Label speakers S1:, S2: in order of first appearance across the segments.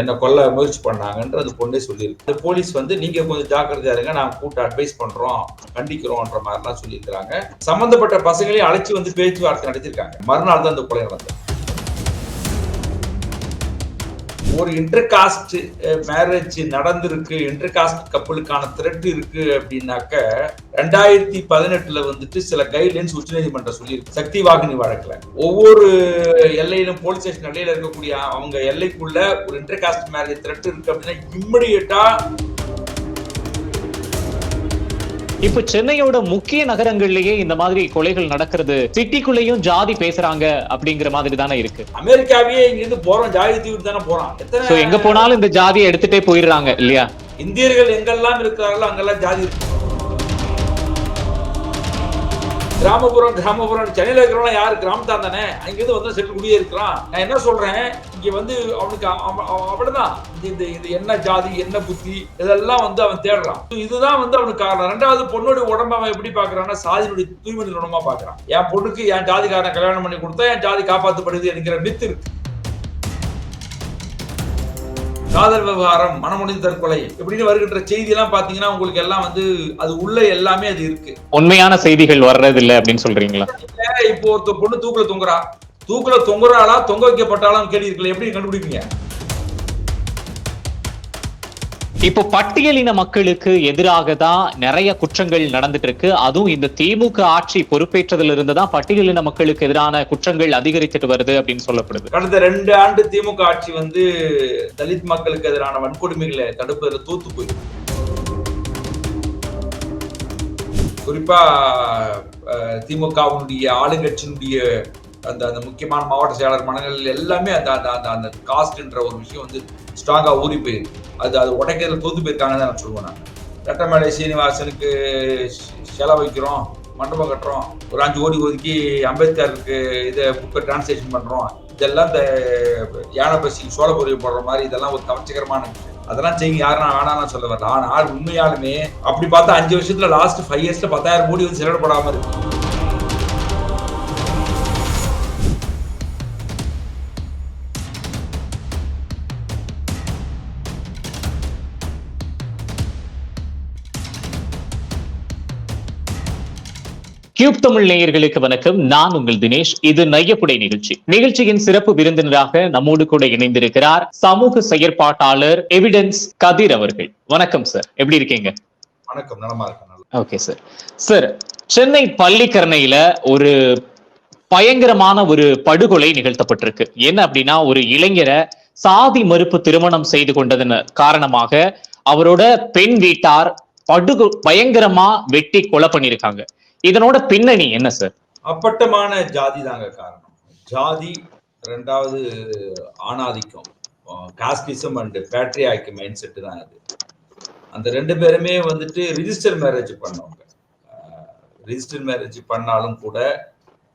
S1: என்ன கொல்ல முயற்சி பண்ணாங்கன்ற அந்த பொண்ணே சொல்லியிருக்கு. இந்த போலீஸ் வந்து நீங்க கொஞ்சம் ஜாக்கிரதையா இருங்க நாங்க கூட்ட அட்வைஸ் பண்றோம் கண்டிக்கிறோம்ன்ற மாதிரிலாம் சொல்லியிருக்கிறாங்க. சம்பந்தப்பட்ட பசங்களையும் அழைச்சி வந்து பேச்சுவார்த்தை நடத்திருக்காங்க மறுநாள் தான் அந்த கொலை நடந்தது. ஒரு இன்டர்காஸ்ட் மேரேஜ் நடந்திருக்கு இன்டர்காஸ்ட் கப்பலுக்கான த்ரெட் இருக்கு அப்படின்னாக்க ரெண்டாயிரத்தி பதினெட்டுல வந்துட்டு சில கைட்லைன்ஸ் உச்சநீதிமன்றம் சொல்லியிருக்கு. சக்தி வாகினி வழக்குல. ஒவ்வொரு எல்லையிலும் போலீஸ் ஸ்டேஷன் எல்லையில இருக்கக்கூடிய அவங்க எல்லைக்குள்ள ஒரு இன்டர்காஸ்ட் மேரேஜ் த்ரெட் இருக்கு அப்படின்னா இம்மிடியட்டா
S2: இப்ப சென்னையோட முக்கிய நகரங்கள்லயே இந்த மாதிரி கொலைகள் நடக்கிறது சிட்டிக்குள்ளேயும் ஜாதி பேசுறாங்க அப்படிங்கிற மாதிரி தானே இருக்கு.
S1: அமெரிக்காவே இங்க இருந்து போறோம் ஜாதி தீவுக்கு தானே எத்தனை
S2: எங்க போனாலும் இந்த ஜாதியை எடுத்துட்டே போயிடுறாங்க இல்லையா?
S1: இந்தியர்கள் எங்கெல்லாம் இருக்கிறார்களோ அங்கெல்லாம் ஜாதி இருக்கு கிராமப்புறம் கிராமப்புறம் சென்னையில் இருக்கிறவங்க யார்? கிராமத்தான் தானே? அங்கேருந்து வந்து செட்டில் குடியே இருக்கிறான் நான் என்ன சொல்றேன்? இங்க வந்து அவனுக்கு அவ- இந்த- இந்த இது என்ன ஜாதி என்ன புத்தி இதெல்லாம் வந்து அவன் தேடுறான். இதுதான் வந்து அவனுக்கு காரணம். ரெண்டாவது பொண்ணுடைய உடம்ப அவன் எப்படி பாக்குறான்னா சாதியுடைய தூய்மை நிறுவனமா பாக்குறான் என் பொண்ணுக்கு என் ஜாதிக்காரன் கல்யாணம் பண்ணி கொடுத்தா என் ஜாதி காப்பாற்றப்படுது என்கிற மித்து இருக்கு. காதல் விவகாரம் மனமுடிந்த தற்கொலை இப்படின்னு வருகின்ற செய்தி எல்லாம் பாத்தீங்கன்னா உங்களுக்கு எல்லாம் வந்து அது உள்ள எல்லாமே அது இருக்கு.
S2: உண்மையான செய்திகள் வர்றது இல்ல அப்படின்னு சொல்றீங்களா?
S1: இப்போ ஒருத்த பொண்ணு தூக்குல தொங்குறா. தூக்குல தொங்குறாளா தொங்க வைக்கப்பட்டாலும் கேள்வி இருக்குல்ல எப்படி கண்டுபிடிப்பீங்க?
S2: இப்போ பட்டியலின மக்களுக்கு எதிராக தான் நிறைய குற்றங்கள் நடந்துட்டு இருக்கு அதுவும் இந்த திமுக ஆட்சி பொறுப்பேற்றதுல இருந்து தான் பட்டியலின மக்களுக்கு எதிரான குற்றங்கள் அதிகரித்துட்டு வருது அப்படின்னு சொல்லப்படுது.
S1: கடந்த ரெண்டு ஆண்டு திமுக ஆட்சி வந்து தலித் மக்களுக்கு எதிரான வன்கொடுமைகளை தடுப்பதில் தூத்து போயிருக்கு. குறிப்பா திமுகவுடைய ஆளுங்கட்சியினுடைய அந்த அந்த முக்கியமான மாவட்ட செயலாளர் மனநிலையில் எல்லாமே அந்த அந்த அந்த அந்த காஸ்ட்ன்ற ஒரு விஷயம் வந்து ஸ்ட்ராங்காக ஊறி போயிருக்கு. அது அது உடைக்கிறதுல தோத்து போயிருக்காங்கன்னு தான் நான் சொல்லுவேன் நான். ரெட்டமேடை சீனிவாசனுக்கு சி- வைக்கிறோம் மண்டபம் கட்டுறோம் ஒரு அஞ்சு கோடி ஒதுக்கி அம்பேத்கருக்கு இதை புக்கை டிரான்ஸ்லேஷன் பண்ணுறோம் இதெல்லாம் இந்த யானை பசி சோழபுரி போடுற மாதிரி இதெல்லாம் ஒரு கவர்ச்சிகரமான அதெல்லாம் செய்யுங்க யாரும் நான் வேணாம்னு சொல்ல வரல. ஆனால் உண்மையாலுமே அப்படி பார்த்தா அஞ்சு வருஷத்துல லாஸ்ட் ஃபைவ் இயர்ஸ்ல பத்தாயிரம் கோடி வந்து செலவிடப்படாமல் இருக்கு.
S2: கியூப் தமிழ் நேயர்களுக்கு வணக்கம். நான் உங்கள் தினேஷ். இது நையப்புடை நிகழ்ச்சி. நிகழ்ச்சியின் சிறப்பு விருந்தினராக நம்மோடு கூட இணைந்திருக்கிறார் சமூக செயற்பாட்டாளர் எவிடன்ஸ் கதிர் அவர்கள். வணக்கம் சார் எப்படி இருக்கீங்க?
S1: வணக்கம். நலமா.
S2: ஓகே சார் சார் சென்னை பள்ளிக்கரணையில ஒரு பயங்கரமான ஒரு படுகொலை நிகழ்த்தப்பட்டிருக்கு. என்ன அப்படின்னா ஒரு இளைஞரை சாதி மறுப்பு திருமணம் செய்து கொண்டதன் காரணமாக அவரோட பெண் வீட்டார் படுகொ பயங்கரமா வெட்டி கொலை பண்ணிருக்காங்க இதனோட பின்னணி என்ன சார்
S1: அப்பட்டமான ஜாதி தாங்க காரணம். ஜாதி ரெண்டாவது ஆணாதிக்கம். Casteism and patriarchy mindset தான் அது அந்த ரெண்டு பேருமே வந்துட்டு ரிஜிஸ்டர் மேரேஜ் பண்ணவங்க. ரிஜிஸ்டர் மேரேஜ் பண்ணாலும் கூட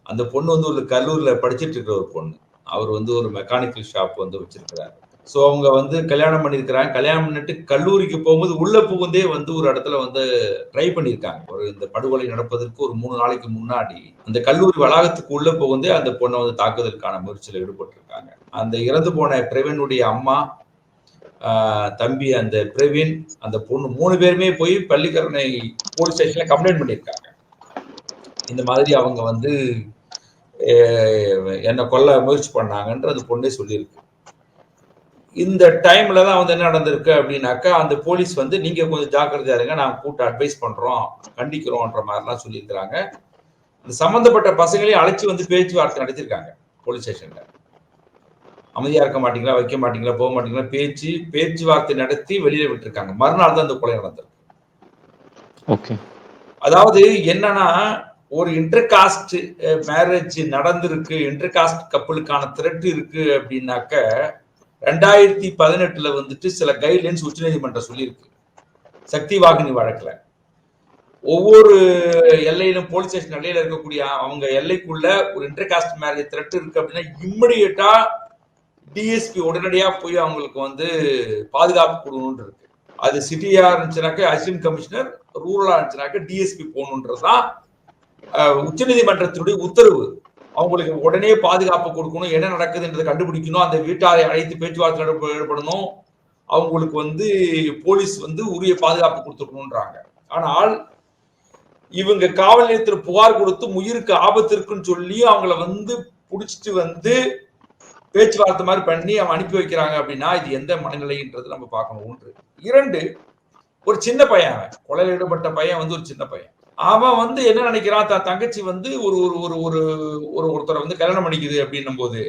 S1: அந்த பொண்ணு வந்து ஒரு கல்லூரியில் படிச்சுட்டு இருக்கிற ஒரு பொண்ணு. அவர் வந்து ஒரு மெக்கானிக்கல் ஷாப் வந்து வச்சிருக்கிறாரு. ஸோ அவங்க வந்து கல்யாணம் பண்ணியிருக்கிறாங்க. கல்யாணம் பண்ணிட்டு கல்லூரிக்கு போகும்போது உள்ள புகுந்தே வந்து ஒரு இடத்துல வந்து ட்ரை பண்ணியிருக்காங்க. ஒரு இந்த படுகொலை நடப்பதற்கு ஒரு மூணு நாளைக்கு முன்னாடி அந்த கல்லூரி வளாகத்துக்கு உள்ள புகுந்தே அந்த பொண்ணை வந்து தாக்குதலுக்கான முயற்சியில் ஈடுபட்டிருக்காங்க. அந்த இறந்து போன பிரவீனுடைய அம்மா தம்பி அந்த பிரவீன் அந்த பொண்ணு மூணு பேருமே போய் பள்ளிக்கரணை போலீஸ் ஸ்டேஷன்ல கம்ப்ளைண்ட் பண்ணியிருக்காங்க. இந்த மாதிரி அவங்க வந்து என்னை கொல்ல முயற்சி பண்ணாங்கன்ற அந்த பொண்ணே சொல்லியிருக்கு. இந்த டைம்ல தான் வந்து என்ன நடந்திருக்கு அப்படின்னாக்கா அந்த போலீஸ் வந்து நீங்க கொஞ்சம் ஜாக்கிரதையா இருங்க நாங்க கூட்ட அட்வைஸ் பண்றோம் கண்டிக்கிறோம்ன்ற மாதிரிலாம் சொல்லியிருக்கிறாங்க. இந்த சம்பந்தப்பட்ட பசங்களையும் அழைச்சி வந்து பேச்சுவார்த்தை நடத்திருக்காங்க போலீஸ் ஸ்டேஷன்ல அமைதியா இருக்க மாட்டீங்களா வைக்க மாட்டீங்களா போக மாட்டீங்களா பேச்சு பேச்சுவார்த்தை நடத்தி வெளியில விட்டுருக்காங்க. மறுநாள் தான் இந்த கொலை நடந்தது
S2: ஓகே
S1: அதாவது என்னன்னா ஒரு இன்டர் காஸ்ட் மேரேஜ் நடந்திருக்கு இன்டர் காஸ்ட் கப்பலுக்கான த்ரெட் இருக்கு அப்படின்னாக்க ரெண்டாயிரத்தி பதினெட்டுல வந்துட்டு சில கைட்லைன்ஸ் உச்சநீதிமன்றம் சொல்லியிருக்கு. சக்தி வாகினி வழக்குல. ஒவ்வொரு எல்லையிலும் போலீஸ் ஸ்டேஷன் எல்லையில இருக்கக்கூடிய அவங்க எல்லைக்குள்ள ஒரு இன்டர்காஸ்ட் மேரேஜ் த்ரெட் இருக்கு அப்படின்னா இம்மிடியட்டா டிஎஸ்பி உடனடியா போய் அவங்களுக்கு வந்து பாதுகாப்பு கொடுக்கணும்னு இருக்கு. அது சிட்டியா இருந்துச்சுனாக்க அசிஸ்டன்ட் கமிஷனர் ரூரலா இருந்துச்சுனாக்க டிஎஸ்பி போகணுன்றதுதான் உச்ச உச்சநீதிமன்றத்தினுடைய உத்தரவு. அவங்களுக்கு உடனே பாதுகாப்பு கொடுக்கணும் என்ன நடக்குதுன்றதை கண்டுபிடிக்கணும் அந்த வீட்டாரை அழைத்து பேச்சுவார்த்தை ஈடுபடணும் அவங்களுக்கு வந்து போலீஸ் வந்து உரிய பாதுகாப்பு கொடுத்துருக்கணுன்றாங்க ஆனால் இவங்க காவல் நிலையத்தில் புகார் கொடுத்து உயிருக்கு ஆபத்து இருக்குன்னு சொல்லி அவங்கள வந்து பிடிச்சிட்டு வந்து பேச்சுவார்த்தை மாதிரி பண்ணி அவன் அனுப்பி வைக்கிறாங்க அப்படின்னா இது எந்த மனநிலைன்றது நம்ம பார்க்கணும். ஒன்று. இரண்டு ஒரு சின்ன பையன் கொலையில் ஈடுபட்ட பையன் வந்து ஒரு சின்ன பையன். அவன் வந்து என்ன நினைக்கிறான்? தான் தங்கச்சி வந்து ஒரு ஒரு ஒரு ஒரு ஒரு ஒருத்தரை வந்து கல்யாணம் பண்ணிக்குது அப்படின்னும் போது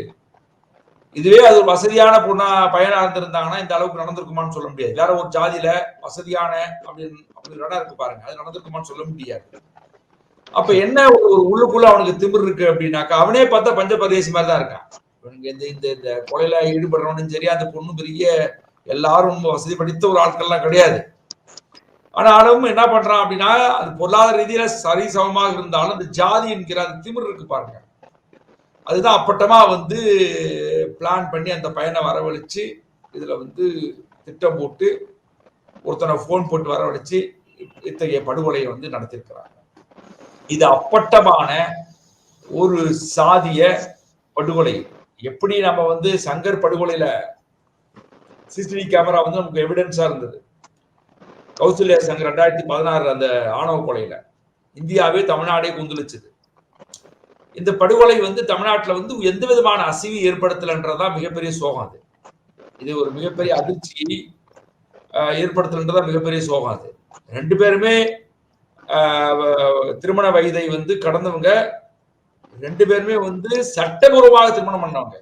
S1: இதுவே அது ஒரு வசதியான பொண்ணா பையனா இருந்திருந்தாங்கன்னா இந்த அளவுக்கு நடந்திருக்குமான்னு சொல்ல முடியாது. வேற ஒரு ஜாதியில வசதியான அப்படின்னு அப்படின்னு இடம் இருக்கு பாருங்க. அது நடந்திருக்குமான்னு சொல்ல முடியாது. அப்ப என்ன ஒரு உள்ளுக்குள்ள அவனுக்கு திமிர் இருக்கு அப்படின்னாக்கா அவனே பார்த்தா பஞ்சபரதேசி மாதிரி தான் இருக்கான். இவனுக்கு இந்த இந்த இந்த கொலையில ஈடுபடுறவனும் சரி அந்த பொண்ணு பெரிய எல்லாரும் ரொம்ப வசதி படித்த ஒரு ஆட்கள்லாம் கிடையாது. ஆனாலும் என்ன பண்றான் அப்படின்னா அது பொருளாதார ரீதியில சரி சமமாக இருந்தாலும் அந்த ஜாதி என்கிற அந்த திமிர் இருக்கு பாருங்க. அதுதான் அப்பட்டமா வந்து பிளான் பண்ணி அந்த பையனை வரவழைச்சு இதுல வந்து திட்டம் போட்டு ஒருத்தனை ஃபோன் போட்டு வரவழைச்சு இத்தகைய படுகொலையை வந்து நடத்தியிருக்கிறாங்க. இது அப்பட்டமான ஒரு சாதிய படுகொலை. எப்படி நம்ம வந்து சங்கர் படுகொலையில சிசிடிவி கேமரா வந்து நமக்கு எவிடன்ஸா இருந்தது? கௌசல்யா சங்கர் ரெண்டாயிரத்தி பதினாறு அந்த ஆணவ கொலையில இந்தியாவே தமிழ்நாடே குந்துளிச்சது. இந்த படுகொலை வந்து தமிழ்நாட்டுல வந்து எந்த விதமான அசிவு ஏற்படுத்தலன்றதான் மிகப்பெரிய சோகம் அது. இது ஒரு மிகப்பெரிய அதிர்ச்சி ஆஹ், ஏற்படுத்தலன்றதா மிகப்பெரிய சோகம் அது. ரெண்டு பேருமே திருமண வயதை வந்து கடந்தவங்க. ரெண்டு பேருமே வந்து சட்டபூர்வமாக திருமணம் பண்ணவங்க.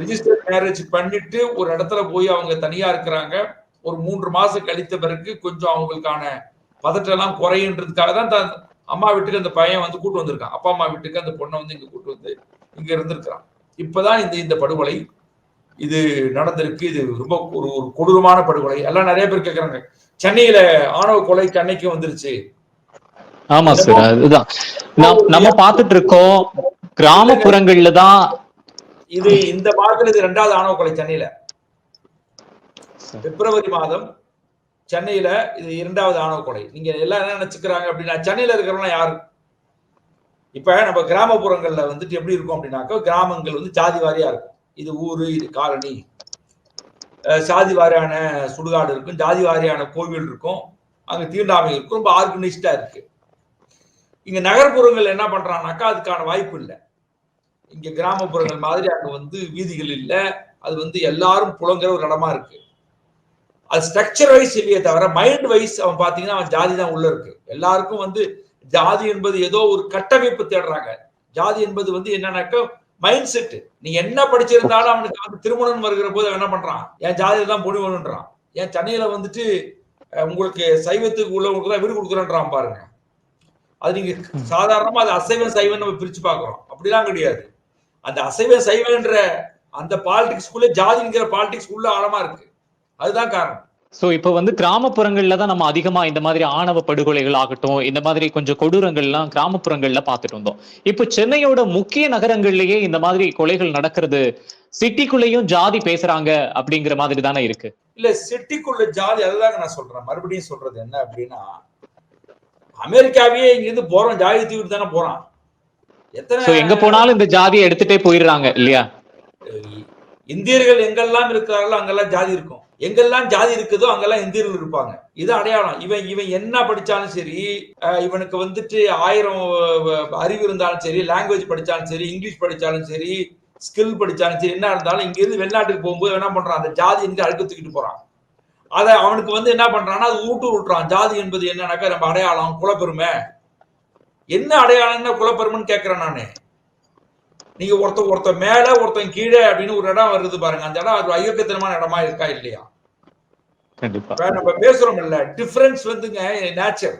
S1: ரிஜிஸ்டர் மேரேஜ் பண்ணிட்டு ஒரு இடத்துல போய் அவங்க தனியா இருக்கிறாங்க. ஒரு மூன்று மாசம் கழித்த பிறகு கொஞ்சம் அவங்களுக்கான பதட்டம் எல்லாம் குறையுன்றதுக்காக தான் தன் அம்மா வீட்டுக்கு அந்த பையன் வந்து கூட்டு வந்திருக்கான். அப்பா அம்மா வீட்டுக்கு அந்த பொண்ணை வந்து இங்க கூட்டு வந்து இங்க இருந்திருக்கிறான். இப்பதான் இந்த இந்த படுகொலை இது நடந்திருக்கு. இது ரொம்ப ஒரு ஒரு கொடூரமான படுகொலை. எல்லாம் நிறைய பேர் கேக்குறாங்க. சென்னையில ஆணவ கொலை சென்னைக்கு வந்துருச்சு.
S2: ஆமா சார். அதுதான். நம்- நம்ம பார்த்துட்டு இருக்கோம். கிராமப்புறங்கள்ல தான்
S1: இது இந்த மாதத்துல இது ரெண்டாவது ஆணவ கொலை சென்னையில. பிப்ரவரி மாதம் சென்னையில இது இரண்டாவது ஆணவ கொலை நீங்க எல்லாம் என்ன நினைச்சுக்கிறாங்க அப்படின்னா சென்னையில இருக்கிறவங்க யாரு? இப்ப நம்ம கிராமப்புறங்கள்ல வந்துட்டு எப்படி இருக்கும் அப்படின்னாக்கா கிராமங்கள் வந்து ஜாதி வாரியா இருக்கும். இது ஊரு இது காலனி. சாதி வாரியான சுடுகாடு இருக்கும் ஜாதி வாரியான கோவில் இருக்கும் அங்க தீண்டாமை இருக்கும் ரொம்ப ஆர்கனைஸ்டா இருக்கு. இங்க நகர்ப்புறங்கள் என்ன பண்றாங்கனாக்கா அதுக்கான வாய்ப்பு இல்லை. இங்க கிராமப்புறங்கள் மாதிரி அங்க வந்து வீதிகள் இல்லை. அது வந்து எல்லாரும் புலங்குற ஒரு இடமா இருக்கு. அது ஸ்ட்ரக்சர் வைஸ் இல்லையே தவிர மைண்ட் வைஸ் அவன் பாத்தீங்கன்னா அவன் ஜாதி தான் உள்ள இருக்கு. எல்லாருக்கும் வந்து ஜாதி என்பது ஏதோ ஒரு கட்டமைப்பு தேடுறாங்க. ஜாதி என்பது வந்து என்னன்னாக்கா மைண்ட் செட் நீ என்ன படிச்சிருந்தாலும் அவனுக்கு வந்து திருமணம் வருகிற போது அவன் என்ன பண்றான்? என் ஜாதியில தான் பொடி வேணுன்றான் ஏன் சென்னையில வந்துட்டு உங்களுக்கு சைவத்துக்கு உள்ளவங்களுக்கு தான் வீடு கொடுக்குறேன்றான் பாருங்க. அது நீங்க சாதாரணமா அது அசைவம் சைவம் நம்ம பிரிச்சு பார்க்கிறோம். அப்படிலாம் கிடையாது. அந்த அசைவ சைவன்ற அந்த பாலிடிக்ஸ்குள்ள ஜாதிங்கிற பாலிடிக்ஸ் உள்ள ஆழமா இருக்கு. அதுதான் காரணம்.
S2: சோ இப்ப வந்து கிராமப்புறங்கள்ல தான் நம்ம அதிகமா இந்த மாதிரி ஆணவ படுகொலைகள் ஆகட்டும் இந்த மாதிரி கொஞ்சம் கொடூரங்கள்லாம் கிராமப்புறங்கள்ல பார்த்துட்டு வந்தோம். இப்போ சென்னையோட முக்கிய நகரங்கள்லயே இந்த மாதிரி கொலைகள் நடக்கிறது சிட்டிக்குள்ளேயும் ஜாதி பேசுறாங்க அப்படிங்கிற மாதிரி தானே இருக்கு?
S1: இல்ல சிட்டிக்குள்ள ஜாதி அதுதாங்க நான் சொல்றேன். மறுபடியும் சொல்றது என்ன அப்படின்னா அமெரிக்காவே இங்க இருந்து போறோம் ஜாதி தூக்கிட்டு தானே போறான். எத்தனை
S2: எங்க போனாலும் இந்த ஜாதியை எடுத்துட்டே போயிடுறாங்க இல்லையா?
S1: இந்தியர்கள் எங்கெல்லாம் இருக்கிறார்களோ அங்கெல்லாம் ஜாதி இருக்கும். எங்கெல்லாம் ஜாதி இருக்குதோ அங்கெல்லாம் இந்தியர்கள் இருப்பாங்க. இது அடையாளம். இவன் இவன் என்ன படிச்சாலும் சரி இவனுக்கு வந்துட்டு ஆயிரம் அறிவு இருந்தாலும் சரி லாங்குவேஜ் படிச்சாலும் சரி இங்கிலீஷ் படிச்சாலும் சரி ஸ்கில் படிச்சாலும் சரி என்ன இருந்தாலும் இங்கிருந்து வெளிநாட்டுக்கு போகும்போது என்ன பண்றான்? அந்த ஜாதி என்று அழுக்க தூக்கிட்டு போறான். அதை அவனுக்கு வந்து என்ன பண்றான்னா அது ஊட்டு விட்டுறான் ஜாதி என்பது என்னன்னாக்கா நம்ம அடையாளம் குலப்பெருமை. என்ன அடையாளம்னா குலப்பெருமைன்னு கேட்கிறேன் நானு. நீங்க ஒருத்தன் ஒருத்தன் மேல ஒருத்தன் கீழே அப்படின்னு ஒரு இடம் வருது பாருங்க. அந்த இடம் அது ஐயக்கத்தனமான இடமா இருக்கா இல்லையா?
S2: கண்டிப்பா.
S1: நம்ம பேசுறோம் இல்ல டிஃபரன்ஸ் வந்துங்க நேச்சர்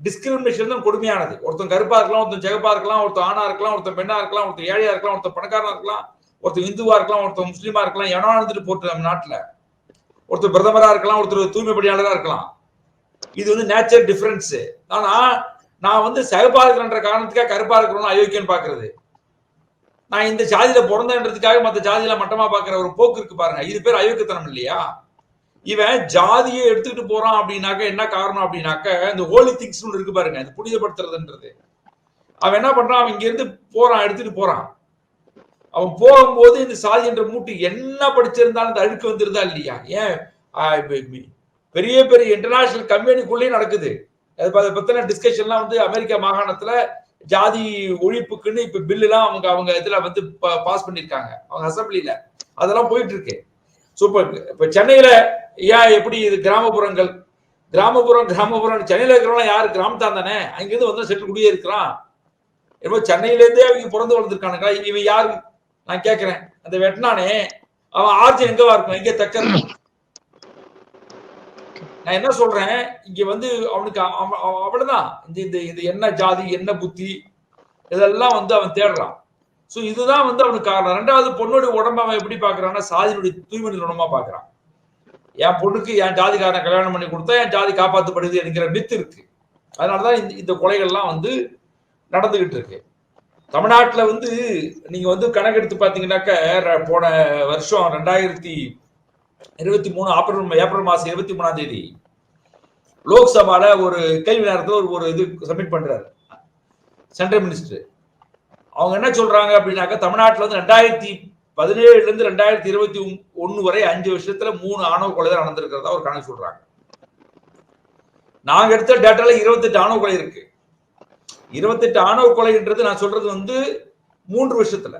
S1: டிஸ்கிரிமினேஷன் தான் கொடுமையானது. ஒருத்தன் கருப்பா இருக்கலாம் ஒருத்தன் ஜெகப்பா இருக்கலாம் ஒருத்தன் ஆணா இருக்கலாம் ஒருத்தன் பெண்ணா இருக்கலாம் ஒருத்தன் ஏழையா இருக்கலாம் ஒருத்தன் பணக்காரனா இருக்கலாம் ஒருத்தன் இந்துவா இருக்கலாம் ஒருத்தன் முஸ்லீமா இருக்கலாம் எவனோ இருந்துட்டு போட்டு நம்ம நாட்டுல. ஒருத்தர் பிரதமரா இருக்கலாம் ஒருத்தர் தூய்மை பணியாளரா இருக்கலாம். இது வந்து நேச்சர் டிஃபரன்ஸ் ஆனா நான் வந்து சகப்பா இருக்கிறன்ற காரணத்துக்காக கருப்பா இருக்கிறவங்க அயோக்கியம் பாக்குறது. நான் இந்த ஜாதியில பிறந்தேன்றதுக்காக மற்ற ஜாதியில மட்டமா பாக்குற ஒரு போக்கு இருக்கு பாருங்க. இது பேர் அயோக்கியத்தனம் இல்லையா? இவன் ஜாதியை எடுத்துக்கிட்டு போறான் அப்படின்னாக்க என்ன காரணம் அப்படின்னாக்க இந்த ஹோலி திங்ஸ் இருக்கு பாருங்க இந்த புனிதப்படுத்துறதுன்றது. அவன் என்ன பண்றான்? அவன் இங்க இருந்து போறான் எடுத்துட்டு போறான். அவன் போகும்போது இந்த சாதி என்ற மூட்டு என்ன படிச்சிருந்தாலும் இந்த அழுக்கு வந்துருதா இல்லையா? ஏன்? பெரிய பெரிய இன்டர்நேஷனல் கம்பெனிக்குள்ளேயும் நடக்குது. அது அதை பத்தின டிஸ்கஷன்லாம் வந்து அமெரிக்கா மாகாணத்துல ஜாதி ஒழிப்புக்குன்னு இப்ப பில்லுலாம் அவங்க அவங்க இதுல வந்து பாஸ் பண்ணிருக்காங்க அவங்க அசம்பிளில அதெல்லாம் போயிட்டு இருக்கு. சூப்பர். இப்ப சென்னையில ஏன் எப்படி இது கிராமப்புறங்கள்? கிராமப்புறம் கிராமப்புறம் சென்னையில இருக்கிறவங்க யாரு? கிராமத்தான் தானே? அங்கிருந்து வந்து செட்டில் குடியே இருக்கிறான் என்னமோ சென்னையில இருந்தே அவங்க பிறந்து வளர்ந்துருக்கானுங்களா? இவன் யாரு? நான் கேக்குறேன். அந்த வெட்டினானே அவன் ஆர்ஜி எங்கவா இருக்கும்? எங்க தக்க நான் என்ன சொல்றேன்? இங்க வந்து அவனுக்கு அவ்வளவுதான் இந்த இந்த இது என்ன ஜாதி என்ன புத்தி இதெல்லாம் வந்து அவன் தேடுறான் ஸோ இதுதான் வந்து அவனுக்கு காரணம். ரெண்டாவது பொண்ணுடைய உடம்ப அவன் எப்படி பார்க்கறான்னா சாதியினுடைய தூய்மை நிறுவனமாக பார்க்குறான். என் பொண்ணுக்கு என் ஜாதிக்காரனை கல்யாணம் பண்ணி கொடுத்தா என் ஜாதி காப்பாற்றப்படுது என்கிற மித்து இருக்கு. அதனாலதான் இந்த இந்த கொலைகள்லாம் வந்து நடந்துகிட்டு இருக்கு. தமிழ்நாட்டில் வந்து நீங்கள் வந்து கணக்கெடுத்து பார்த்தீங்கன்னாக்க போன வருஷம் ரெண்டாயிரத்தி இருபத்தி மூணு ஏப்ரல் ஏப்ரல் மாதம் இருபத்தி மூணாம் தேதி லோக்சபால ஒரு கேள்வி நேரத்தில் ஒரு ஒரு இது சப்மிட் பண்றாரு. சென்ட்ரல் மினிஸ்டர் அவங்க என்ன சொல்றாங்க அப்படின்னாக்க தமிழ்நாட்டுல வந்து ரெண்டாயிரத்தி பதினேழுல இருந்து ரெண்டாயிரத்தி இருபத்தி ஒண்ணு வரை அஞ்சு வருஷத்துல மூணு ஆணவ கொலை தான் நடந்திருக்கிறதா ஒரு கணக்கு சொல்றாங்க. நாங்க எடுத்த டேட்டால இருபத்தெட்டு ஆணவ கொலை இருக்கு. இருபத்தெட்டு ஆணவ கொலைன்றது நான் சொல்றது வந்து மூன்று வருஷத்துல.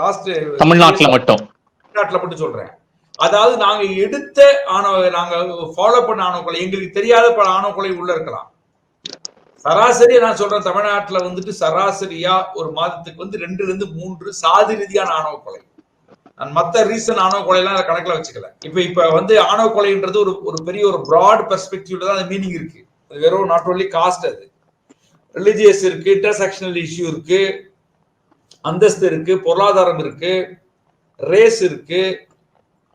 S1: லாஸ்ட்
S2: தமிழ்நாட்டுல மட்டும்.
S1: தமிழ்நாட்டுல மட்டும் சொல்றேன். அதாவது நாங்க எடுத்த ஆணவ நாங்க ஃபாலோ பண்ண ஆணவ கொலை எங்களுக்கு தெரியாத பல ஆணவ கொலை உள்ள இருக்கலாம். சராசரியா நான் சொல்றேன் தமிழ்நாட்டுல வந்துட்டு சராசரியா ஒரு மாதத்துக்கு வந்து ரெண்டுல இருந்து மூன்று சாதி ரீதியான ஆணவ கொலை. நான் மத்த ரீசன் ஆணவ கொலை எல்லாம் அதை கணக்குல வச்சுக்கல. இப்ப இப்ப வந்து ஆணவ கொலைன்றது ஒரு ஒரு பெரிய ஒரு பிராட் பெர்ஸ்பெக்டிவ்ல தான் அது மீனிங் இருக்கு. அது வெறும் நாட் ஓன்லி காஸ்ட் அது. ரிலிஜியஸ் இருக்கு இன்டர்செக்ஷனல் இஷ்யூ இருக்கு அந்தஸ்து இருக்கு பொருளாதாரம் இருக்கு ரேஸ் இருக்கு.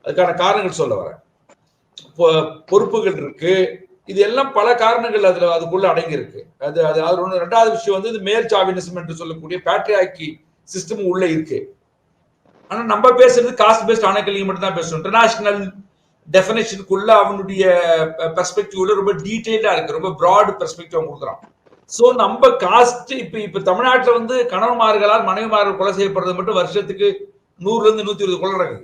S1: அதுக்கான காரணங்கள் சொல்ல வரேன். பொறுப்புகள் இருக்கு. இது எல்லாம் பல காரணங்கள் அதுல அதுக்குள்ள அடங்கியிருக்கு. அது அது அது ஒன்று ரெண்டாவது விஷயம் வந்து இது மேல் சாவினிசம் என்று சொல்லக்கூடிய பேட்ரியாக்கி சிஸ்டம் உள்ள இருக்கு. ஆனா நம்ம பேசுறது காஸ்ட் பேஸ்ட் ஆணைக்கல்வி மட்டும் தான் பேசுறோம். இன்டர்நேஷனல் டெஃபினேஷனுக்குள்ள அவனுடைய பெர்ஸ்பெக்டிவ்ல ரொம்ப டீட்டெயிலா இருக்கு. ரொம்ப ப்ராட் பெர்ஸ்பெக்டிவ் கொடுக்குறான். ஸோ நம்ம காஸ்ட் இப்போ இப்போ தமிழ்நாட்டில் வந்து கணவன்மார்களால் மனைவிமார்கள் கொலை செய்யப்படுறது மட்டும் வருஷத்துக்கு நூறுலேருந்து நூற்றி இருபது கொலை நடக்குது.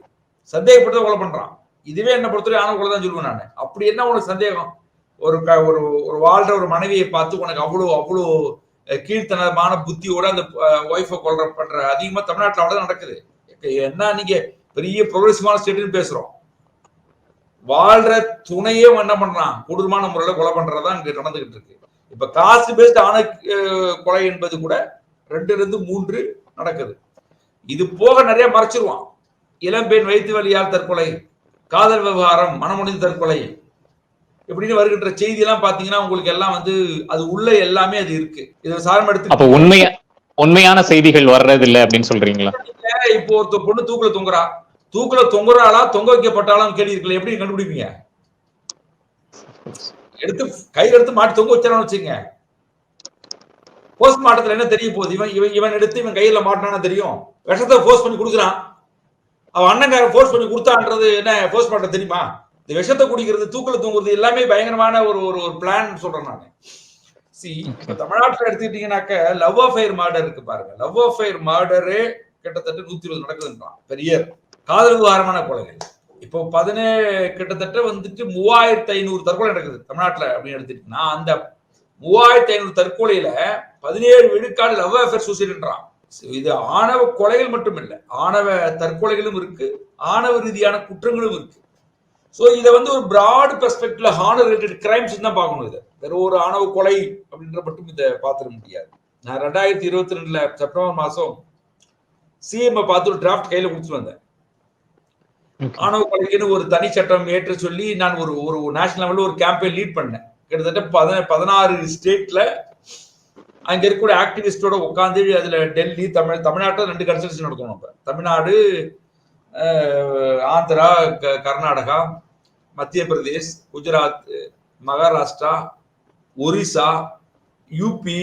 S1: சந்தேகப்பட்டு கொலை பண்ணுறான் இதுவே என்ன பொறுத்தவரை ஆணவ கொலை தான் சொல்லுவேன் நான். அப்படி என்ன உனக்கு சந்தேகம்? ஒரு க- ஒரு ஒரு வாழ்ற ஒரு மனைவியை பார்த்து உனக்கு அவ்வளோ அவ்வளோ கீழ்த்தனமான புத்தியோட அந்த ஒய்ஃபை கொள்ற பண்ற. அதிகமா தமிழ்நாட்டில் அவ்வளவுதான் நடக்குது. என்ன நீங்க பெரிய ப்ரோக்ரெசிவான ஸ்டேட்னு பேசுறோம். வாழ்ற துணையே என்ன பண்றான்? கொடூரமான முறையில கொலை பண்றதா இங்க நடந்துகிட்டு இருக்கு. இப்ப காஸ்ட் பேஸ்ட் ஆன கொலை என்பது கூட ரெண்டுல இருந்து மூன்று நடக்குது. இது போக நிறைய மறைச்சிருவான். இளம்பெண் வயிற்று வழியால் தற்கொலை காதல் விவகாரம் மனமுடிந்து தற்கொலை இப்படின்னு வருகின்ற செய்தி எல்லாம் பாத்தீங்கன்னா உங்களுக்கு எல்லாம் வந்து அது உள்ள எல்லாமே அது இருக்கு. இதை சாரம் எடுத்து
S2: அப்ப உண்மையா உண்மையான செய்திகள் வர்றது இல்ல அப்படின்னு சொல்றீங்களா?
S1: இப்போ ஒருத்த பொண்ணு தூக்குல தொங்குறா. தூக்குல தொங்குறாளா தொங்க வைக்கப்பட்டாலும் கேள்வி இருக்குல்ல எப்படி கண்டுபிடிப்பீங்க? எடுத்து கையில எடுத்து மாட்டி தொங்க வச்சானு வச்சுங்க போஸ்ட்மார்ட்டத்துல என்ன தெரிய போகுது? இவன் இவன் இவன் எடுத்து இவன் கையில மாட்டினானா தெரியும். விஷத்தை ஃபோர்ஸ் பண்ணி கொடுக்குறான். அவன் அண்ணங்காரன் ஃபோர்ஸ் பண்ணி கொடுத்தான்றது என்ன போஸ்ட்மார்ட்டம் தெரியுமா? இந்த விஷத்தை குடிக்கிறது தூக்குல தூங்குறது எல்லாமே பயங்கரமான ஒரு ஒரு ஒரு பிளான் சொல்றேன் நான். சி இப்ப தமிழ்நாட்டுல எடுத்துக்கிட்டீங்கன்னாக்க லவ் அஃபயர் மர்டர் இருக்கு பாருங்க. லவ் அஃபயர் மர்டரு கிட்டத்தட்ட நூத்தி இருபது நடக்குதுன்றான். பெரிய காதல் விவகாரமான கொலைகள். இப்போ பதினேழு கிட்டத்தட்ட வந்துட்டு மூவாயிரத்தி ஐநூறு தற்கொலை நடக்குது தமிழ்நாட்டுல அப்படின்னு எடுத்துக்கிட்டீங்கன்னா அந்த மூவாயிரத்தி ஐநூறு தற்கொலையில பதினேழு விழுக்காடு லவ் அஃபேர் சூசைடுன்றான் இது ஆணவ கொலைகள் மட்டும் இல்லை ஆணவ தற்கொலைகளும் இருக்கு ஆணவ ரீதியான குற்றங்களும் இருக்கு. சோ இதை வந்து ஒரு பிராட் பெர்ஸ்பெக்டிவ்ல ஹானர் ரிலேட்டட் கிரைம்ஸ் தான் பார்க்கணும் இதை. வெறும் ஒரு ஆணவ கொலை அப்படின்ற மட்டும் இதை பார்த்துட முடியாது. நான் ரெண்டாயிரத்தி இருபத்தி ரெண்டுல செப்டம்பர் மாசம் சிஎம் பார்த்து ஒரு டிராஃப்ட் கையில கொடுத்துட்டு வந்தேன். ஆணவ கொலைக்குன்னு ஒரு தனி சட்டம் ஏற்ற சொல்லி நான் ஒரு ஒரு நேஷனல் லெவல்ல ஒரு கேம்பெயின் லீட் பண்ணேன். கிட்டத்தட்ட பத பதினாறு ஸ்டேட்ல அங்க இருக்கக்கூடிய ஆக்டிவிஸ்டோட உட்காந்து அதுல டெல்லி தமிழ் தமிழ்நாட்டில் ரெண்டு கன்சல்டேஷன் நடக்கணும் நம்ம தமிழ்நாடு ஆந்திரா கர்நாடகா மத்திய பிரதேஷ் குஜராத் மகாராஷ்டிரா ஒரிசா யூபி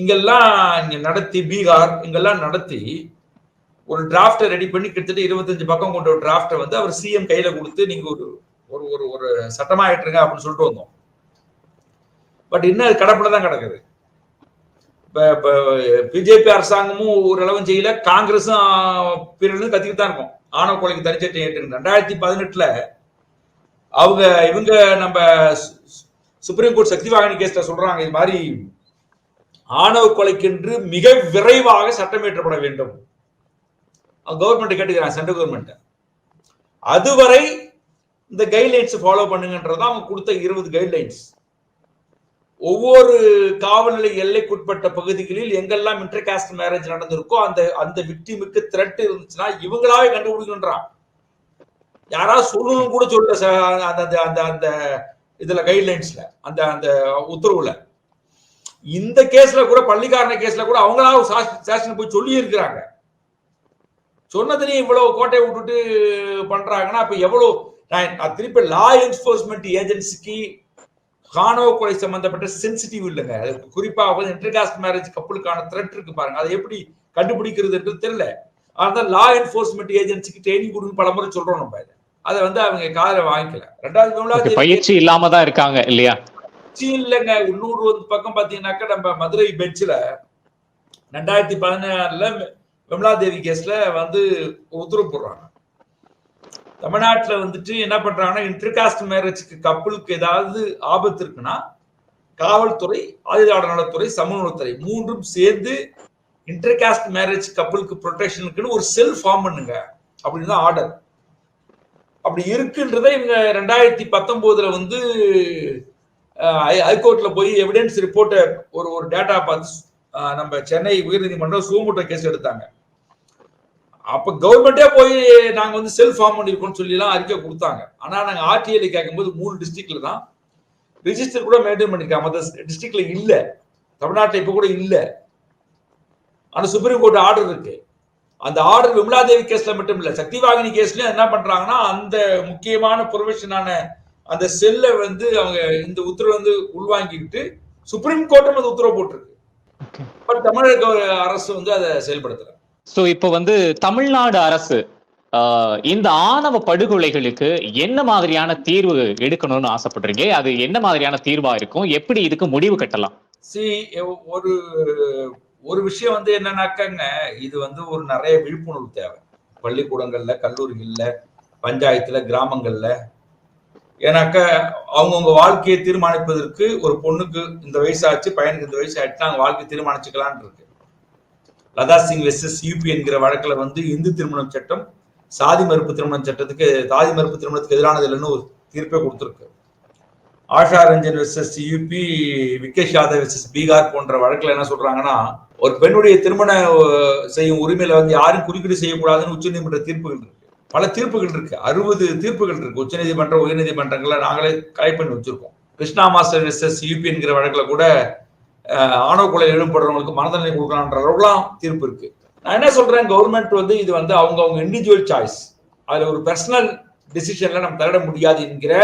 S1: இங்கெல்லாம் இங்கே நடத்தி பீகார் இங்கெல்லாம் நடத்தி ஒரு டிராஃப்டை ரெடி பண்ணி கிட்டத்தட்ட இருபத்தஞ்சு பக்கம் கொண்ட ஒரு டிராஃப்டை வந்து அவர் சிஎம் கையில கொடுத்து நீங்க ஒரு ஒரு ஒரு ஒரு சட்டமாக ஆயிட்டுருங்க அப்படின்னு சொல்லிட்டு வந்தோம். பட் இன்னும் அது கடப்பில் தான் கிடக்குது. பிஜேபி அரசாங்கமும் ஓரளவும் செய்யல. காங்கிரஸும் பிறகு கத்திக்கிட்டு தான் இருக்கும். ஆணவ கொலைக்கு தனிச்சட்டை ரெண்டாயிரத்தி பதினெட்டுல அவங்க இவங்க நம்ம சு- சுப்ரீம் கோர்ட் சக்திவாகனி கேஸ்ல சொல்றாங்க இது மாதிரி ஆணவ கொலைக்கென்று மிக விரைவாக சட்டம் இயற்றப்பட வேண்டும். கவர்மெண்ட் கேட்டுக்கிறாங்க சென்ட்ரல் கவர்மெண்ட் அதுவரை இந்த கைட்லைன்ஸ் ஃபாலோ பண்ணுங்கன்றதான் அவங்க கொடுத்த இருபது கைட்லைன்ஸ் ஒவ்வொரு காவல்நிலை எல்லைக்குட்பட்ட பகுதிகளில் எங்கெல்லாம் இன்டர் காஸ்ட் மேரேஜ் நடந்திருக்கோ அந்த அந்த விக்டிமுக்கு த்ரெட் இருந்துச்சுன்னா இவங்களாவே கண்டுபிடிக்கணுன்றான். யாராவது சொல்லணும்னு கூட சொல்ல அந்த அந்த அந்த அந்த இதுல கைட்லைன்ஸ்ல அந்த அந்த உத்தரவுல. இந்த கேஸ்ல கூட பள்ளிக்காரன கேஸ்ல கூட அவங்களா ஸ்டேஷன் போய் சொல்லி இருக்கிறாங்க சொன்னதுலயும் இவ்வளவு கோட்டையை விட்டுட்டு பண்றாங்கன்னா அப்ப எவ்வளவு நான் திருப்பி லா என்ஃபோர்ஸ்மெண்ட் ஏஜென்சிக்கு காணவ கொலை சம்பந்தப்பட்ட சென்சிட்டிவ் இல்லைங்க. அது குறிப்பா வந்து இன்டர்காஸ்ட் மேரேஜ் கப்பலுக்கான த்ரெட் இருக்கு பாருங்க. அதை எப்படி கண்டுபிடிக்கிறதுன்றது தெரியல. அதான் லா என்ஃபோர்ஸ்மெண்ட் ஏஜென்சிக்கு ட்ரைனிங் கொடுன்னு பலமுறை சொல்றோம் நம்ம இதை. அதை வந்து அவங்க காதல வாங்கிக்கல. ரெண்டாவது விமலாதேவி
S2: பயிற்சி இல்லாம தான் இருக்காங்க இல்லையா?
S1: பயிற்சி இல்லைங்க. இன்னொரு பக்கம் பாத்தீங்கன்னாக்கா நம்ம மதுரை பெஞ்சில் ரெண்டாயிரத்தி பதினாறுல விமலா தேவி கேஸ்ல வந்து உத்தரவு போடுறாங்க. தமிழ்நாட்டுல வந்துட்டு என்ன பண்றாங்கன்னா இன்டர்காஸ்ட் மேரேஜ்க்கு கப்பலுக்கு ஏதாவது ஆபத்து இருக்குன்னா காவல்துறை ஆயுதாட நலத்துறை சமூக நலத்துறை மூன்றும் சேர்ந்து இன்டர்காஸ்ட் மேரேஜ் கப்பலுக்கு ப்ரொடெக்ஷனுக்குன்னு ஒரு செல் ஃபார்ம் பண்ணுங்க. அப்படின்னு தான் ஆர்டர் அப்படி இருக்குன்றதை இவங்க ரெண்டாயிரத்தி பத்தொன்பதுல வந்து ஹைகோர்ட்ல போய் எவிடன்ஸ் ரிப்போர்ட்டை ஒரு ஒரு டேட்டா பார்த்து நம்ம சென்னை உயர்நீதிமன்றம் சூமுட்ட கேஸ் எடுத்தாங்க. அப்ப கவர்மெண்டே போய் நாங்க வந்து செல்ஃப் ஃபார்ம் பண்ணிருக்கோம்னு சொல்லி எல்லாம் அறிக்கை கொடுத்தாங்க. ஆனா நாங்க ஆர்டிஐல கேட்கும்போது மூணு டிஸ்ட்ரிக்ட்ல தான். ரிஜிஸ்டர் கூட மெயின்டைன் பண்ணிருக்காங்க. மற்ற டிஸ்ட்ரிக்ட்ல இல்ல. தமிழ்நாட்டில் இப்ப கூட இல்ல. ஆனா சுப்ரீம் கோர்ட் ஆர்டர் இருக்கு. அந்த ஆர்டர் விமலா தேவி கேஸ்ல மட்டும் இல்ல சக்திவாகினி கேஸ்லயும் என்ன பண்றாங்கன்னா அந்த முக்கியமான ப்ரொவிஷனான அந்த செல்லை வந்து அவங்க இந்த உத்தரவு வந்து உள்வாங்கிக்கிட்டு சுப்ரீம் கோர்ட்டும் அந்த உத்தரவு போட்டிருக்கு. பட் தமிழக அரசு வந்து அதை செயல்படுத்தல
S2: சோ இப்போ வந்து தமிழ்நாடு அரசு இந்த ஆணவ படுகொலைகளுக்கு என்ன மாதிரியான தீர்வு எடுக்கணும்னு ஆசைப்படுறீங்க? அது என்ன மாதிரியான தீர்வா இருக்கும்? எப்படி இதுக்கு முடிவு கட்டலாம்?
S1: சி ஒரு ஒரு விஷயம் வந்து என்னன்னாக்கங்க இது வந்து ஒரு நிறைய விழிப்புணர்வு தேவை. பள்ளிக்கூடங்கள்ல கல்லூரிகள்ல பஞ்சாயத்துல கிராமங்கள்ல. ஏன்னாக்க அவங்கவுங்க வாழ்க்கையை தீர்மானிப்பதற்கு ஒரு பொண்ணுக்கு இந்த வயசாச்சு பையனுக்கு இந்த வயசு ஆயிட்டு அவங்க வாழ்க்கை தீர்மானிச்சுக்கலான் இருக்கு. லதா சிங் வெர்சஸ் யூபி என்கிற வழக்குல வந்து இந்து திருமணம் சட்டம் சாதி மறுப்பு திருமணம் சட்டத்துக்கு சாதி மறுப்பு திருமணத்துக்கு எதிரானது இல்லைன்னு ஒரு தீர்ப்பே கொடுத்துருக்கு. Asha Ranjan versus UP Vikesh Yadav versus Bihar போன்ற வழக்குல என்ன சொல்றாங்கன்னா ஒரு பெண்ணுடைய திருமண செய்யும் உரிமையில வந்து யாரும் குறுக்கீடு செய்யக்கூடாதுன்னு உச்சநீதிமன்ற தீர்ப்புகள் இருக்கு. பல தீர்ப்புகள் இருக்கு. அறுபது தீர்ப்புகள் இருக்கு. உச்சநீதிமன்றம் உயர்நீதிமன்றங்களை நாங்களே கலெக்ட் பண்ணி வச்சிருக்கோம். கிருஷ்ணா மாஸ்டர் வெர்சஸ் யூபி என்கிற வழக்குல கூட ஆணவ கொலை ஈடுபடுறவங்களுக்கு மனதண்டனை கொடுக்கலான்ற அளவுலாம் தீர்ப்பு இருக்கு. நான் என்ன சொல்றேன்? கவர்மெண்ட் வந்து இது வந்து அவங்க அவங்க இண்டிவிஜுவல் சாய்ஸ் அதுல ஒரு பர்சனல் டிசிஷன்ல நம்ம தலையிட முடியாது என்கிற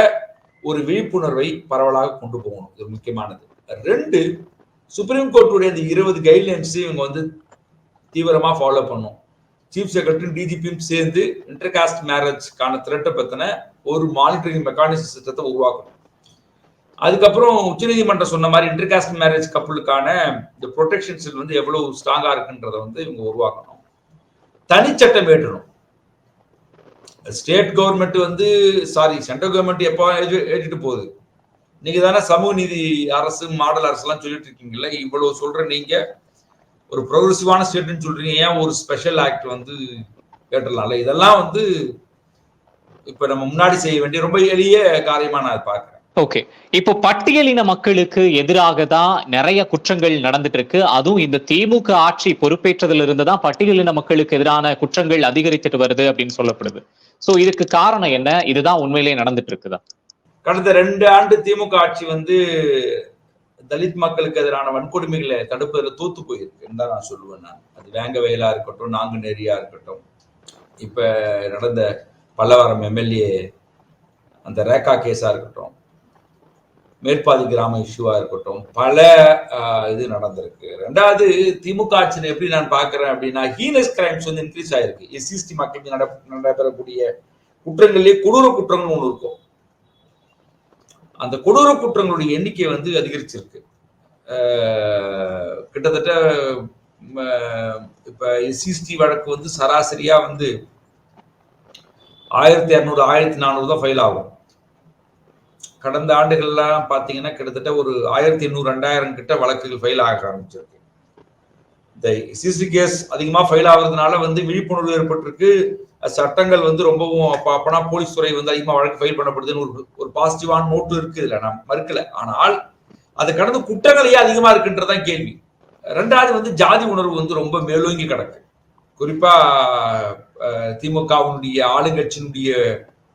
S1: ஒரு விழிப்புணர்வை பரவலாக கொண்டு போகணும். இது முக்கியமானது. ரெண்டு சுப்ரீம் கோர்ட்டுடைய இந்த இருபது கைட்லைன்ஸையும் இவங்க வந்து தீவிரமாக ஃபாலோ பண்ணும். சீஃப் செக்ரட்டரியும் டிஜிபியும் சேர்ந்து இன்டர்காஸ்ட் மேரேஜ்க்கான த்ரெட்டை பற்றின ஒரு மானிட்டரிங் மெக்கானிசம் சிஸ்டத்தை உருவாக்கணும். அதுக்கப்புறம் உச்சநீதிமன்றம் சொன்ன மாதிரி இன்டர்காஸ்ட் மேரேஜ் கப்பலுக்கான இந்த ப்ரொடெக்ஷன்ஸ் வந்து எவ்வளவு ஸ்ட்ராங்காக இருக்குன்றத வந்து இவங்க உருவாக்கணும். தனிச்சட்டம் ஏற்றணும். ஸ்டேட் கவர்மெண்ட் வந்து சாரி சென்ட்ரல் கவர்மெண்ட் எப்போ ஏற்றிட்டு போகுது? நீங்க தானே சமூக நீதி அரசு மாடல் அரசு எல்லாம் சொல்லிட்டு இருக்கீங்கல்ல? இவ்வளவு சொல்ற நீங்க ஒரு ப்ரோக்ரஸிவான ஸ்டேட்னு சொல்றீங்க. ஏன் ஒரு ஸ்பெஷல் ஆக்ட் வந்து கேட்டுடலாம்ல? இதெல்லாம் வந்து இப்ப நம்ம முன்னாடி செய்ய வேண்டிய ரொம்ப எளிய காரியமா நான் பாக்குறேன்
S2: ஓகே இப்போ பட்டியலின மக்களுக்கு எதிராக தான் நிறைய குற்றங்கள் நடந்துட்டு இருக்கு அதுவும் இந்த திமுக ஆட்சி பொறுப்பேற்றதுல இருந்து தான் பட்டியலின மக்களுக்கு எதிரான குற்றங்கள் அதிகரித்துட்டு வருது அப்படின்னு சொல்லப்படுது. சோ இதுக்கு காரணம் என்ன? இதுதான் உண்மையிலேயே நடந்துட்டு இருக்குதா
S1: கடந்த ரெண்டு ஆண்டு திமுக ஆட்சி வந்து தலித் மக்களுக்கு எதிரான வன்கொடுமைகளை தடுப்பதில் தூத்து போயிருக்குன்னு தான் நான் சொல்லுவேன் நான். அது வேங்க வயலா இருக்கட்டும் நாங்குநேரியா இருக்கட்டும். இப்ப நடந்த பல்லவரம் எம்எல்ஏ அந்த ரேகா கேஸா இருக்கட்டும் மேற்பாதி கிராம இஷ்யூவா இருக்கட்டும் பல இது நடந்திருக்கு. ரெண்டாவது திமுக ஆட்சியில் எப்படி நான் பாக்குறேன் அப்படின்னா ஹீனஸ் கிரைம்ஸ் வந்து இன்க்ரீஸ் ஆயிருக்கு. எஸ்சிஎஸ்டி மக்கள் நட- நடைபெறக்கூடிய குற்றங்கள்லேயே கொடூர குற்றங்கள் ஒன்று இருக்கும். அந்த கொடூர குற்றங்களுடைய எண்ணிக்கை வந்து அதிகரிச்சிருக்கு. கிட்டத்தட்ட இப்ப எஸ்சிஎஸ்டி வழக்கு வந்து சராசரியா வந்து ஆயிரத்தி இரநூறு ஆயிரத்தி நானூறு தான் ஃபைல் ஆகும். கடந்த ஆண்டுகள்லாம் பார்த்தீங்கன்னா கிட்டத்தட்ட ஒரு ஆயிரத்தி எண்ணூறு ரெண்டாயிரம் கிட்ட வழக்குகள் ஃபைல் ஆக ஆரம்பிச்சிருக்கு. இந்த சிசி கேஸ் அதிகமாக ஃபைல் ஆகுறதுனால வந்து விழிப்புணர்வு ஏற்பட்டிருக்கு. சட்டங்கள் வந்து ரொம்பவும் அப்பனா போலீஸ் துறை வந்து அதிகமாக வழக்கு ஃபைல் பண்ணப்படுதுன்னு ஒரு ஒரு பாசிட்டிவான நோட்டு இருக்குது இல்லை நான் மறுக்கல. ஆனால் அது கடந்து குற்றங்களையே அதிகமாக இருக்குன்றதான் கேள்வி. ரெண்டாவது வந்து ஜாதி உணர்வு வந்து ரொம்ப மேலோங்கி கிடக்கு. குறிப்பா அஹ், திமுகவினுடைய ஆளுங்கட்சியினுடைய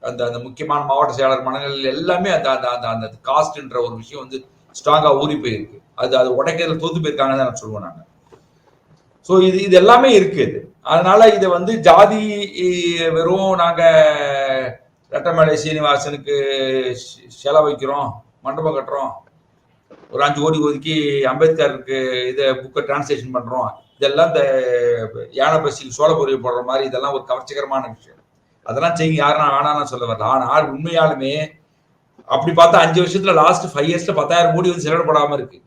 S1: அந்த அந்த முக்கியமான மாவட்ட செயலாளர் மனநிலையில் எல்லாமே அந்த அந்த அந்த அந்த காஸ்ட்ன்ற ஒரு விஷயம் வந்து ஸ்ட்ராங்காக ஊறி போயிருக்கு. அது அது உடைக்கிறதுல தோத்து போயிருக்காங்கன்னு தான் நான் சொல்லுவேன் நாங்கள் ஸோ இது இது எல்லாமே இருக்குது அதனால இதை வந்து ஜாதி வெறும் நாங்கள் ரெட்டமலை சீனிவாசனுக்கு ஷ- வைக்கிறோம் மண்டபம் கட்டுறோம். ஒரு அஞ்சு கோடி ஒதுக்கி அம்பேத்கருக்கு இதை புக்கை டிரான்ஸ்லேஷன் பண்ணுறோம் இதெல்லாம் இந்த யானை பசிக்கு சோழபுரிய போடுற மாதிரி இதெல்லாம் ஒரு கவர்ச்சிகரமான விஷயம். அதெல்லாம் செய்ய யாரும் நான் சொல்ல வரல. ஆனால் உண்மையாலுமே அப்படி பார்த்தா அஞ்சு வருஷத்துல லாஸ்ட் ஃபைவ் இயர்ஸ்ல பத்தாயிரம் கோடி வந்து செலவிடப்படாம இருக்கு.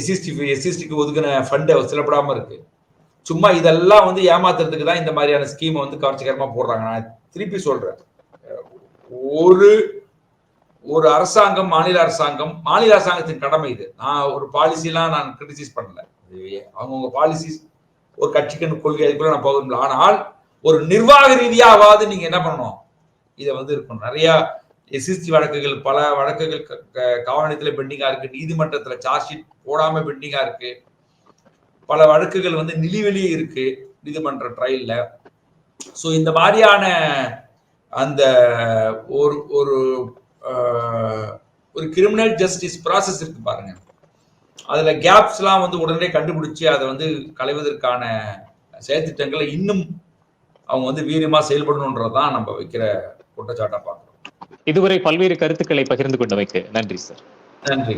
S1: எஸ்சிஸ்டி எஸ்சிஸ்டிக்கு ஒதுக்கின ஃபண்டை செலப்படாம இருக்கு. சும்மா இதெல்லாம் வந்து ஏமாத்துறதுக்கு தான் இந்த மாதிரியான ஸ்கீமை வந்து கவர்ச்சிகரமாக போடுறாங்க. நான் திருப்பி சொல்றேன். ஒரு ஒரு அரசாங்கம் மாநில அரசாங்கம் மாநில அரசாங்கத்தின் கடமை இது. நான் ஒரு பாலிசிலாம் நான் கிரிட்டிசைஸ் பண்ணல. அவங்கவுங்க பாலிசிஸ் ஒரு கட்சிக்கு கொள்கை அதுக்குள்ள நான் போக ஆனால் ஒரு நிர்வாக ரீதியாவது நீங்க என்ன பண்ணணும்? இதை வந்து இருக்கணும். நிறையா எஸ்எஸ்டி வழக்குகள் பல வழக்குகள் க- க- காவல் நிலையத்துல பெண்டிங்கா இருக்கு. நீதிமன்றத்துல சார்ஜ் ஷீட் போடாம பெண்டிங்கா இருக்கு. பல வழக்குகள் வந்து நிலுவெளியே இருக்கு நீதிமன்ற ட்ரையல்ல ஸோ இந்த மாதிரியான அந்த ஒரு ஒரு ஒரு கிரிமினல் ஜஸ்டிஸ் ப்ராசஸ் இருக்கு பாருங்க. அதுல கேப்ஸ்லாம் வந்து உடனே கண்டுபிடிச்சு அதை வந்து களைவதற்கான செயல்திட்டங்களை இன்னும் அவங்க வந்து வீரியமா செயல்படணுன்றதான் நம்ம வைக்கிற குற்றச்சாட்டா பார்க்குறோம்.
S2: இதுவரை பல்வேறு கருத்துக்களை பகிர்ந்து கொண்டமைக்கு நன்றி சார்.
S1: நன்றி